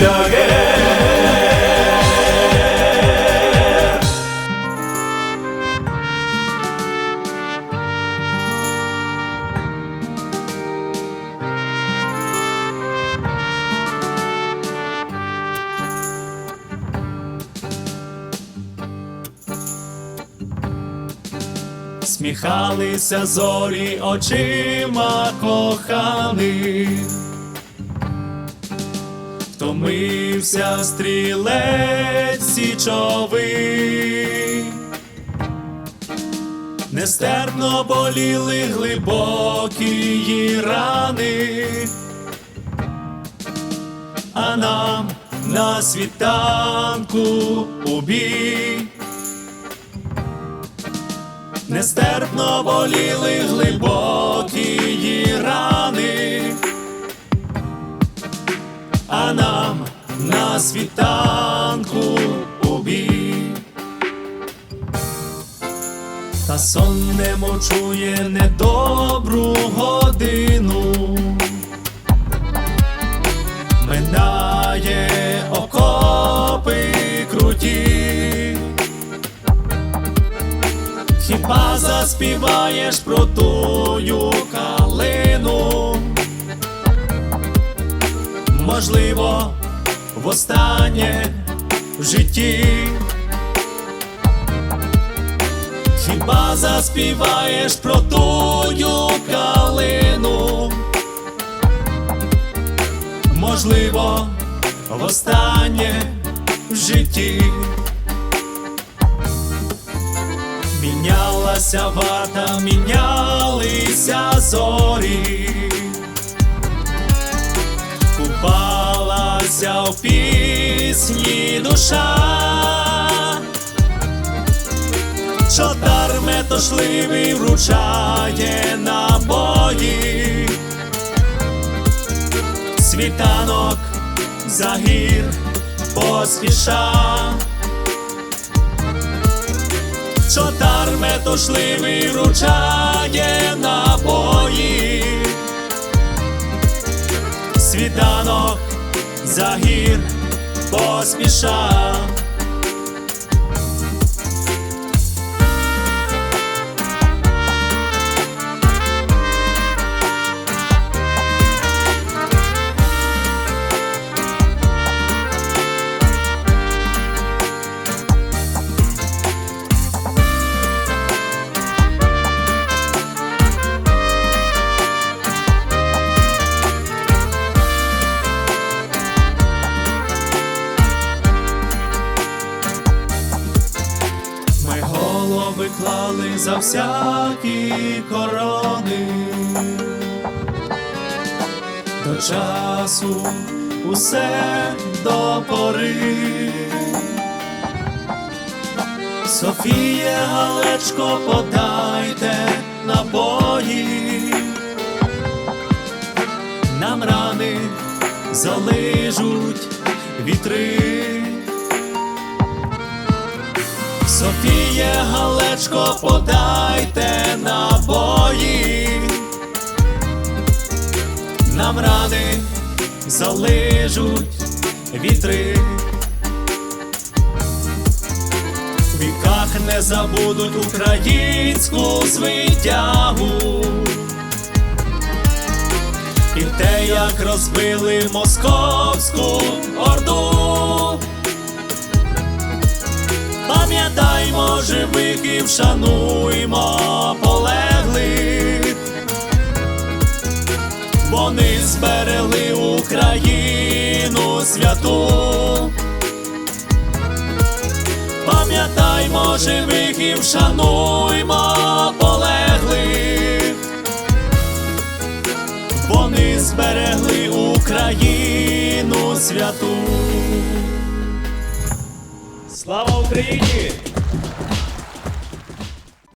шлягер. Сміхалися зорі очима коханих, втомився стрілець січовий, нестерпно боліли глибокі її рани, а нам на світанку у. Нестерпно боліли глибокі її рани, світанку у. Та сон не мочує недобру годину, минає окопи круті. Хіба заспіваєш про тую калину? Можливо, востаннє в житті. Хіба заспіваєш про тую калину? Можливо, востаннє в житті. Мінялася вата, мінялися зорі, купалася в пісні душа, Чотар метошливий вручає набої, світанок загір поспіша. Чотар метушливий вручає набої, світанок загір поспіша. Ми голови клали за всякі корони, до часу усе до пори. Софія Галечко, подайте набої, нам рани залижуть вітри. Софіє Галечко, подайте набої, нам рани залижуть вітри. В віках не забудуть українську звитягу. І те, як розбили московську орду. Живих і вшануймо полеглих, вони зберегли Україну святу. Пам'ятаймо живих і вшануймо полеглих, вони зберегли Україну святу. Слава Україні!